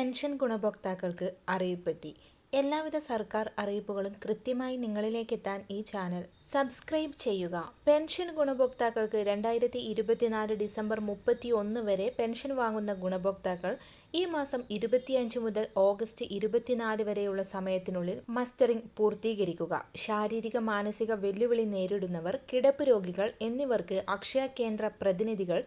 Pension ഗുണഭോക്താക്കൾക്ക് അറിയിപ്പെത്തി. എല്ലാവിധ സർക്കാർ അറിയിപ്പുകളും കൃത്യമായി നിങ്ങളിലേക്ക് എത്താൻ ഈ ചാനൽ സബ്സ്ക്രൈബ് ചെയ്യുക. പെൻഷൻ ഗുണഭോക്താക്കൾക്ക് രണ്ടായിരത്തി ഇരുപത്തിനാല് ഡിസംബർ മുപ്പത്തി ഒന്ന് വരെ പെൻഷൻ വാങ്ങുന്ന ഗുണഭോക്താക്കൾ ഈ മാസം ഇരുപത്തിയഞ്ച് മുതൽ ഓഗസ്റ്റ് ഇരുപത്തിനാല് വരെയുള്ള സമയത്തിനുള്ളിൽ മസ്റ്ററിംഗ് പൂർത്തീകരിക്കുക. ശാരീരിക മാനസിക വെല്ലുവിളി നേരിടുന്നവർ കിടപ്പ് രോഗികൾ എന്നിവർക്ക് അക്ഷയ കേന്ദ്ര പ്രതിനിധികൾ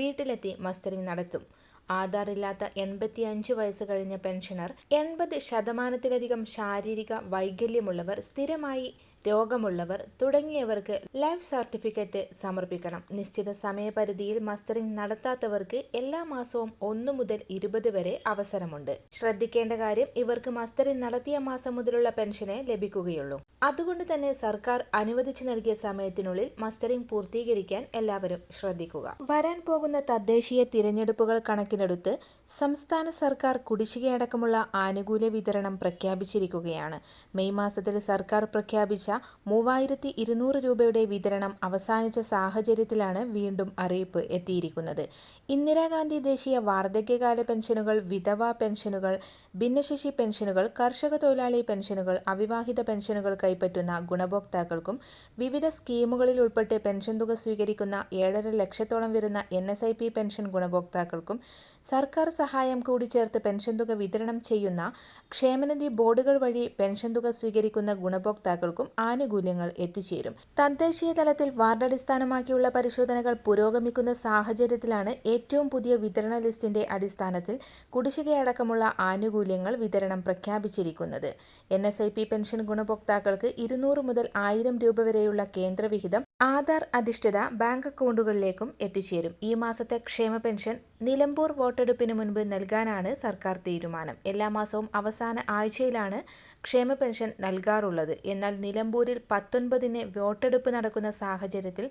വീട്ടിലെത്തി മസ്റ്ററിംഗ് നടത്തും. ആധാർ ഇല്ലാത്ത എൺപത്തിയഞ്ച് വയസ്സ് കഴിഞ്ഞ പെൻഷനർ എൺപത് ശതമാനത്തിലധികം ശാരീരിക വൈകല്യമുള്ളവർ സ്ഥിരമായി രോഗമുള്ളവർ തുടങ്ങിയവർക്ക് ലൈഫ് സർട്ടിഫിക്കറ്റ് സമർപ്പിക്കണം. നിശ്ചിത സമയപരിധിയിൽ മസ്റ്ററിംഗ് നടത്താത്തവർക്ക് എല്ലാ മാസവും ഒന്നു മുതൽ ഇരുപത് വരെ അവസരമുണ്ട്. ശ്രദ്ധിക്കേണ്ട കാര്യം ഇവർക്ക് മസ്റ്ററിംഗ് നടത്തിയ മാസം മുതലുള്ള പെൻഷനെ ലഭിക്കുകയുള്ളൂ. അതുകൊണ്ട് തന്നെ സർക്കാർ അനുവദിച്ചു നൽകിയ സമയത്തിനുള്ളിൽ മസ്റ്ററിംഗ് പൂർത്തീകരിക്കാൻ എല്ലാവരും ശ്രദ്ധിക്കുക. വരാൻ പോകുന്ന തദ്ദേശീയ തിരഞ്ഞെടുപ്പുകൾ കണക്കിലെടുത്ത് സംസ്ഥാന സർക്കാർ കുടിശ്ശികയടക്കമുള്ള ആനുകൂല്യ വിതരണം പ്രഖ്യാപിച്ചിരിക്കുകയാണ്. മെയ് മാസത്തിൽ സർക്കാർ പ്രഖ്യാപിച്ച മൂവായിരത്തി ഇരുന്നൂറ് രൂപയുടെ വിതരണം അവസാനിച്ച സാഹചര്യത്തിലാണ് വീണ്ടും അറിയിപ്പ് എത്തിയിരിക്കുന്നത്. ഇന്ദിരാഗാന്ധി ദേശീയ വാർദ്ധക്യകാല പെൻഷനുകൾ വിധവാ പെൻഷനുകൾ ഭിന്നശേഷി പെൻഷനുകൾ കർഷക തൊഴിലാളി പെൻഷനുകൾ അവിവാഹിത പെൻഷനുകൾ കൈപ്പറ്റുന്ന ഗുണഭോക്താക്കൾക്കും വിവിധ സ്കീമുകളിൽ ഉൾപ്പെട്ട് പെൻഷൻ തുക സ്വീകരിക്കുന്ന ഏഴര ലക്ഷത്തോളം വരുന്ന N S I P pension ഗുണഭോക്താക്കൾക്കും സർക്കാർ സഹായം കൂടി ചേർത്ത് പെൻഷൻ തുക വിതരണം ചെയ്യുന്ന ക്ഷേമനിധി ബോർഡുകൾ വഴി പെൻഷൻ തുക സ്വീകരിക്കുന്ന ഗുണഭോക്താക്കൾക്കും ആനുകൂല്യങ്ങൾ എത്തിച്ചേരും. തദ്ദേശീയ തലത്തിൽ വാർഡടിസ്ഥാനമാക്കിയുള്ള പരിശോധനകൾ പുരോഗമിക്കുന്ന സാഹചര്യത്തിലാണ് ഏറ്റവും പുതിയ വിതരണ ലിസ്റ്റിന്റെ അടിസ്ഥാനത്തിൽ കുടിശ്ശികയടക്കമുള്ള ആനുകൂല്യങ്ങൾ വിതരണം പ്രഖ്യാപിച്ചിരിക്കുന്നത്. N S I P pension ഗുണഭോക്താക്കൾക്ക് ഇരുന്നൂറ് മുതൽ ആയിരം രൂപ വരെയുള്ള കേന്ദ്രവിഹിതം ആധാർ അധിഷ്ഠിത ബാങ്ക് അക്കൗണ്ടുകളിലേക്കും എത്തിച്ചേരും. ഈ മാസത്തെ ക്ഷേമ പെൻഷൻ നിലമ്പൂർ വോട്ടെടുപ്പിന് മുൻപ് നൽകാനാണ് സർക്കാർ തീരുമാനം. എല്ലാ മാസവും അവസാന ആഴ്ചയിലാണ് ക്ഷേമ പെൻഷൻ നൽകാറുള്ളത്. എന്നാൽ നിലമ്പൂരിൽ പത്തൊൻപതിന് വോട്ടെടുപ്പ് നടക്കുന്ന സാഹചര്യത്തിൽ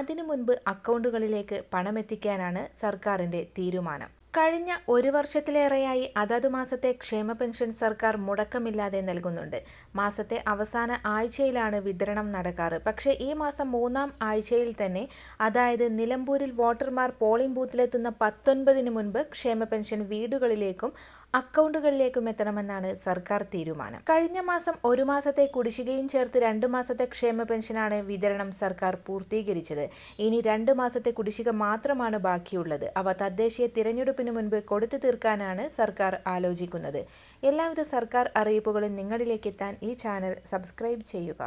അതിനു മുൻപ് അക്കൗണ്ടുകളിലേക്ക് പണമെത്തിക്കാനാണ് സർക്കാരിന്റെ തീരുമാനം. കഴിഞ്ഞ ഒരു വർഷത്തിലേറെയായി അതത് മാസത്തെ ക്ഷേമ പെൻഷൻ സർക്കാർ മുടക്കമില്ലാതെ നൽകുന്നുണ്ട്. മാസത്തെ അവസാന ആഴ്ചയിലാണ് വിതരണം നടക്കാറ്. പക്ഷേ ഈ മാസം മൂന്നാം ആഴ്ചയിൽ തന്നെ അതായത് നിലമ്പൂരിൽ വോട്ടർമാർ പോളിംഗ് ബൂത്തിലെത്തുന്ന പത്തൊൻപതിന് മുൻപ് ക്ഷേമ പെൻഷൻ വീടുകളിലേക്കും അക്കൗണ്ടുകളിലേക്കും എത്തണമെന്നാണ് സർക്കാർ തീരുമാനം. കഴിഞ്ഞ മാസം ഒരു മാസത്തെ കുടിശ്ശികയും ചേർത്ത് രണ്ട് മാസത്തെ ക്ഷേമ പെൻഷനാണ് വിതരണം സർക്കാർ പൂർത്തീകരിച്ചത്. ഇനി രണ്ട് മാസത്തെ കുടിശ്ശിക മാത്രമാണ് ബാക്കിയുള്ളത്. അവ തദ്ദേശീയ തിരഞ്ഞെടുപ്പിന് മുൻപ് കൊടുത്തു തീർക്കാനാണ് സർക്കാർ ആലോചിക്കുന്നത്. എല്ലാവിധ സർക്കാർ അറിയിപ്പുകളും നിങ്ങളിലേക്ക് എത്താൻ ഈ ചാനൽ സബ്സ്ക്രൈബ് ചെയ്യുക.